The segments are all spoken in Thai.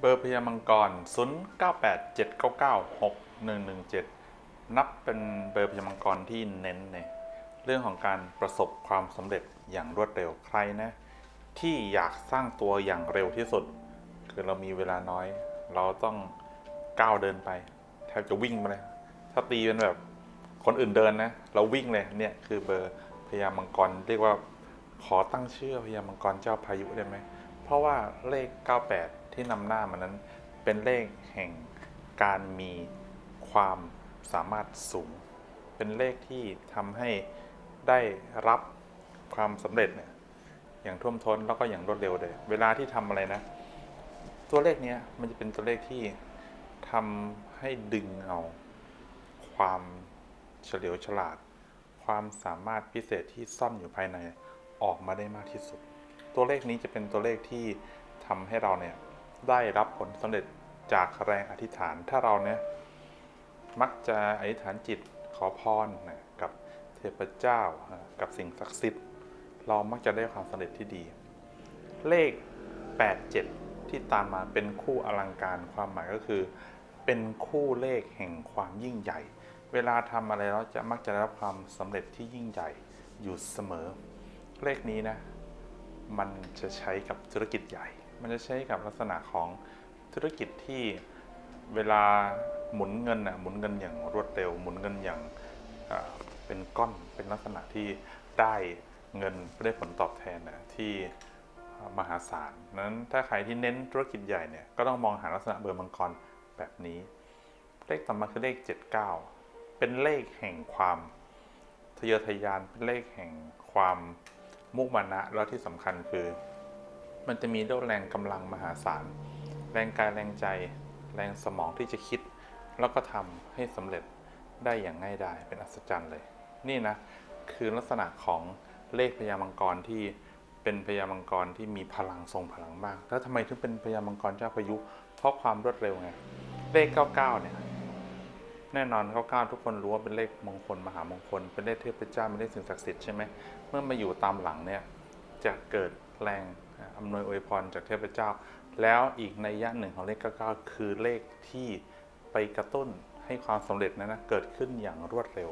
เบอร์พญามังกร 0987996117 นับเป็นเบอร์พญามังกรที่เน้นในเรื่องของการประสบความสำเร็จอย่างรวดเร็วใครนะ ที่อยากสร้างตัวอย่างเร็วที่สุด คือเรามีเวลาน้อย เราต้องก้าวเดินไปแทบจะวิ่งไปเลยถ้าตีเป็นแบบคนอื่นเดินนะ เราวิ่งเลยเนี่ยคือเบอร์พญามังกรเรียกว่าขอตั้งชื่อพญามังกรเจ้าพายุได้ไหมเพราะว่าเลข 98 ที่นำหน้ามันนั้นเป็นเลขแห่งการมีความสามารถสูง เป็นเลขที่ทำให้ได้รับความสำเร็จเนี่ยอย่างท่วมท้นแล้วก็อย่างรวดเร็วเลย เวลาที่ทำอะไรนะ ตัวเลขเนี้ยมันจะเป็นตัวเลขที่ทำให้ดึงเอาความเฉลียวฉลาด ความสามารถพิเศษที่ซ่อนอยู่ภายในออกมาได้มากที่สุด ตัวเลขนี้จะเป็นตัวเลขที่ทำให้เราเนี่ย ได้รับผลสำเร็จจากแรงอธิษฐาน ถ้าเราเนี่ยมักจะอธิษฐานจิตขอพรนะกับเทพเจ้ากับสิ่งศักดิ์สิทธิ์ เรามักจะได้ความสำเร็จที่ดี เลข 87 ที่ตามมาเป็นคู่อลังการความหมายก็คือ เป็นคู่เลขแห่งความยิ่งใหญ่ เวลาทำอะไรเราจะมักจะได้รับความสำเร็จที่ยิ่งใหญ่อยู่เสมอ เลขนี้นะ มันจะใช้กับธุรกิจใหญ่ มันจะใช้กับลักษณะของธุรกิจที่เวลาหมุนเงินอะหมุนเงินอย่างรวดเร็ว หมุนเงินอย่างเป็นก้อนเป็นลักษณะที่ได้เงินได้ผลตอบแทนนะที่มหาศาลนั้นถ้าใครที่เน้นธุรกิจใหญ่เนี่ยก็ต้องมองหาลักษณะเบอร์มังกรแบบนี้ เลขต่อมาคือเลข 79 เป็นเลขแห่งความทะเยอทะยานเป็นเลขแห่งความมุมานะแล้วที่สำคัญคือ มันจะมีเรี่ยวแรงกำลังมหาศาล แรงกายแรงใจ แรงสมองที่จะคิด แล้วก็ทำให้สำเร็จได้อย่างง่ายดายเป็นอัศจรรย์เลย นี่นะ คือลักษณะของเลขพญามังกรที่เป็นพญามังกรที่มีพลังทรงพลังมาก แล้วทำไมถึงเป็นพญามังกรเจ้าพายุ เพราะความรวดเร็วไง เลข 99 เนี่ย แน่นอน 99 ทุกคนรู้ว่าเป็นเลขมงคลมหามงคล เป็นเลขเทพเจ้าเป็นเลขสิ่งศักดิ์สิทธิ์ใช่ไหม เมื่อมาอยู่ตามหลังเนี่ย จะเกิดแรง อำนวยอวยพรจากเทพเจ้า แล้วอีกในยะหนึ่งของเลข99คือเลขที่ไปกระตุ้นให้ความสำเร็จนั้นนะเกิดขึ้นอย่างรวดเร็ว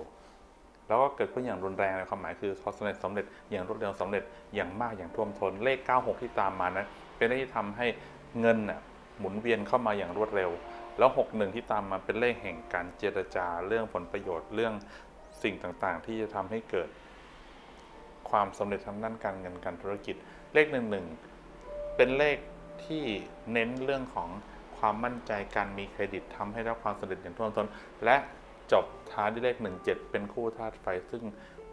แล้วก็เกิดขึ้นอย่างรุนแรงในความหมายคือพอสำเร็จสำเร็จอย่างรวดเร็วสำเร็จอย่างมากอย่างท่วมท้นเลข 96 ที่ตามมานั้นเป็นเลขที่ทำให้เงินน่ะหมุนเวียนเข้ามาอย่างรวดเร็ว แล้ว 61 ที่ตามมาเป็นเลขแห่งการเจรจาเรื่องผลประโยชน์เรื่องสิ่งต่างๆ ที่จะทำให้เกิดความสำเร็จทางด้านการเงินการธุรกิจ เลข11เป็นเลขที่เน้นเรื่องของความมั่นใจการมีเครดิตทำให้ได้ความสำเร็จอย่างท่วมท้น และจบท้ายด้วยเลข 17 เป็นคู่ธาตุไฟ ซึ่ง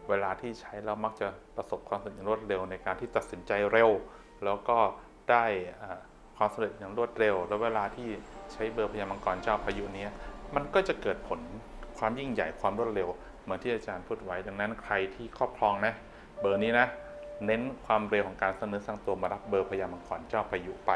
เวลาที่ใช้แล้วมักจะประสบความสำเร็จอย่างรวดเร็วในการที่ตัดสินใจเร็ว แล้วก็ได้ความสำเร็จอย่างรวดเร็ว แล้วเวลาที่ใช้เบอร์พญามังกรเจ้าพายุนี้มันก็จะเกิดผลความยิ่งใหญ่ความรวดเร็ว เหมือนที่อาจารย์พูดไว้ดังนั้นใครที่ครอบครองนะเบอร์นี้นะ เน้นความเร็วของการเสนอสร้างตัวมารับเบอร์พญามังกรเจ้าพายุไป